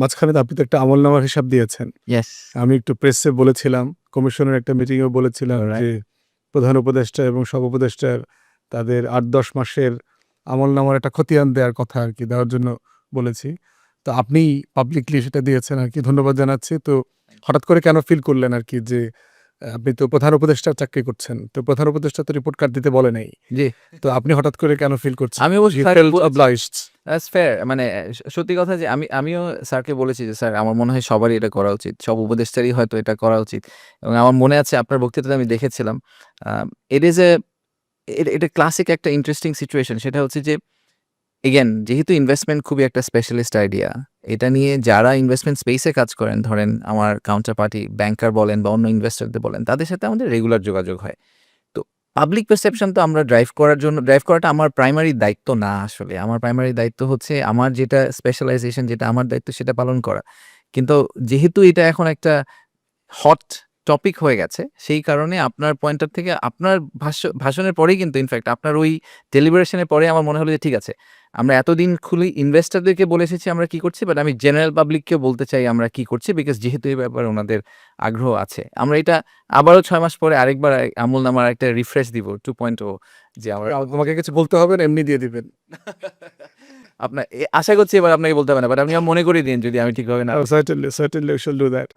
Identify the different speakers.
Speaker 1: মাঝখানে আপনি তো একটা আমলনামার হিসাব দিয়েছেন। আমি একটু প্রেসে বলেছিলাম কমিশনের একটা মিটিংয়েও বলেছিলাম যে প্রধান উপদেষ্টা এবং সব উপদেষ্টার তাদের আট দশ মাসের আমলনামার একটা খতিয়ান দেওয়ার কথা আর কি দেওয়ার জন্য বলেছি। তো আপনি পাবলিকলি সেটা দিয়েছেন আর কি ধন্যবাদ জানাচ্ছি। তো হঠাৎ করে কেন ফিল করলেন আর কি যে আপনি তো প্রধান উপদেষ্টার চাকরি করছেন তো প্রধান উপদেষ্টা তো রিপোর্ট কার্ড দিতে বলে নাই। তো আপনি হঠাৎ করে কেন ফিল করছেন?
Speaker 2: আমি দ্যাটস ফেয়ার মানে সত্যি কথা যে আমি, আমিও স্যারকে বলেছি যে, স্যার, আমার মনে হয় সবারই এটা করা উচিত। সব উপদেষ্টারই হয়তো এটা করা উচিত। এবং আমার মনে আছে আপনার বক্তৃতাতে আমি দেখেছিলাম ইট ইজ এ এটা ক্লাসিক একটা ইন্টারেস্টিং সিচুয়েশন সেটা হচ্ছে যে এগেন যেহেতু ইনভেস্টমেন্ট খুবই একটা স্পেশালিস্ট আইডিয়া এটা নিয়ে যারা ইনভেস্টমেন্ট স্পেসে কাজ করেন, ধরেন আমার কাউন্টার পার্টি ব্যাংকার বলেন বা অন্য ইনভেস্টরদের বলেন, তাদের সাথে আমাদের রেগুলার যোগাযোগ হয়। পাবলিক পারসেপশন তো আমরা ড্রাইভ করার জন্য ড্রাইভ করাটা আমার প্রাইমারি দায়িত্ব না আসলে। আমার প্রাইমারি দায়িত্ব হচ্ছে আমার যেটা স্পেশালাইজেশন যেটা আমার দায়িত্ব সেটা পালন করা। কিন্তু যেহেতু এটা এখন একটা হট টপিক হয়ে গেছে। সেই কারণে আপনার পয়েন্টার থেকে আপনার ভাষ্য ভাষণের পরেই কিন্তু ইনফ্যাক্ট আপনার ওই ডেলিভারেশনের পরে আমার মনে হলো যে ঠিক আছে আমরা এতদিন খুলি ইনভেস্টারদেরকে বলে এসেছি আমরা কি করছি বাট আমি জেনারেল পাবলিককেও বলতে চাই আমরা কি করছি বিকজ যেহেতু এই ব্যাপারে ওনাদের আগ্রহ আছে। আমরা এটা আবারও ছয় মাস পরে আরেকবার আমল নামার একটা রিফ্রেশ দিব টু পয়েন্ট ও যে আমরা
Speaker 1: আমাকে কিছু বলতে হবে না এমনি দিয়ে দিবেন।
Speaker 2: আপনার আশা করছি এবার আপনাকে বলতে হবে না বাট আপনি মনে করে দিন যদি আমি ঠিকভাবে না
Speaker 1: certainly certainly we shall do that